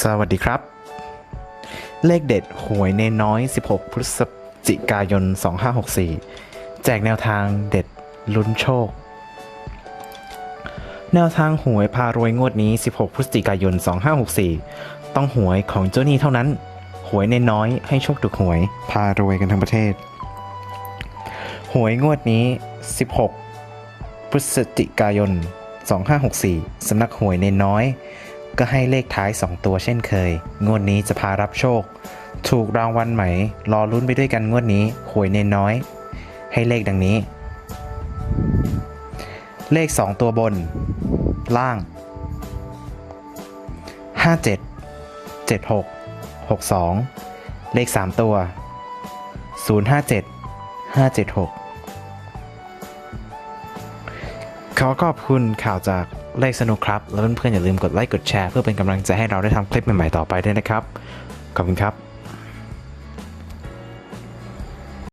สวัสดีครับ เลขเด็ดหวยเนน้อย 16 พฤศจิกายน 2564 แจกแนวทางเด็ดลุ้นโชค แนวทางหวยพารวยงวดนี้ 16 พฤศจิกายน 2564 ต้องหวยของเจ้านี้เท่านั้น หวยเนน้อยให้โชคถูกหวยพารวยกันทั้งประเทศ หวยงวดนี้ 16 พฤศจิกายน 2564 สำนักหวยเนน้อย ก็ให้เลขท้าย 2 ตัวเช่นเคย งวดนี้จะพารับโชค ถูกรางวัลไหม รอลุ้นไปด้วยกันงวดนี้หวยเนนน้อย ให้เลขดังนี้ เลข 2 ตัวบน ล่าง 57 76 62 เลข 3 ตัว 057 576 ขอขอบคุณข่าวจากเลขสนุกครับ แล้วเพื่อนๆอย่าลืมกดไลค์กดแชร์เพื่อเป็นกำลังใจให้เราได้ทำคลิปใหม่ๆต่อไปด้วยนะครับ ขอบคุณครับ